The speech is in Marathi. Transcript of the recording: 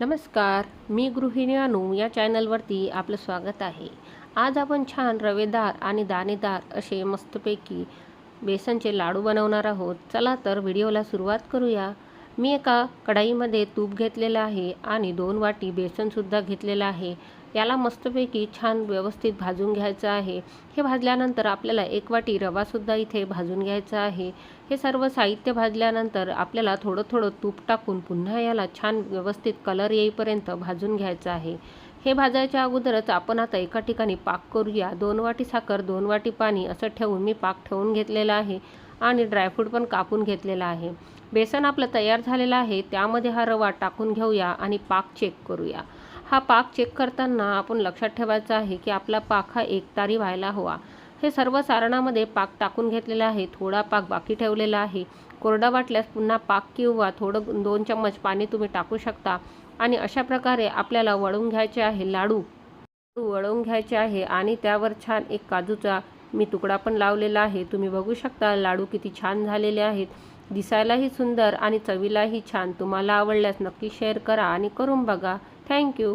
नमस्कार मी गृहिणी अनु या चॅनलवरती आपलं स्वागत आहे. आज आपण छान रवेदार आणि दाणेदार असे मस्तपैकी बेसनचे लाडू बनवणार आहोत. चला तर व्हिडिओला सुरुवात करूया. मी एका कढाईमध्ये तूप घेतलेलं आहे आणि दोन वाटी बेसनसुद्धा घेतलेलं आहे. याला मस्तपैकी छान व्यवस्थित भाजून घ्यायचं आहे. हे भाजल्यानंतर आपल्याला एक वाटी रवासुद्धा इथे भाजून घ्यायचा आहे. हे सर्व साहित्य भाजल्यानंतर आपल्याला थोडं थोडं तूप टाकून पुन्हा याला छान व्यवस्थित कलर येईपर्यंत भाजून घ्यायचं आहे. हे भाजायच्या अगोदरच आपण आता एका ठिकाणी पाक करूया. दोन वाटी साखर दोन वाटी पाणी असं ठेवून मी पाक ठेवून घेतलेला आहे आणि ड्रायफ्रूट पण कापून घेतलेला आहे. बेसन आपलं तयार झालेलं आहे. त्यामध्ये हा रवा टाकून घेऊया आणि पाक चेक करूया. हा पाक चेक करताना आपण लक्षात ठेवायचं आहे की आपला पाक हा एकतारी व्हायला हवा. हे सर्व सारणामध्ये पाक टाकून घेतलेला आहे थोडा पाक बाकी ठेवलेला आहे. कोरडा वाटल्यास पुन्हा पाक किंवा थोडं दोन चम्मच पाणी तुम्ही टाकू शकता आणि अशा प्रकारे आपल्याला वळून घ्यायचे आहे लाडू. वळवून घ्यायचे आहे आणि त्यावर छान एक काजूचा मी तुकडा पण लावलेला आहे. तुम्ही बघू शकता लाडू किती छान झालेले आहेत. दिसायलाही सुंदर आणि चवीलाही छान. तुम्हाला आवडल्यास नक्की शेअर करा आणि करून बघा. थँक्यू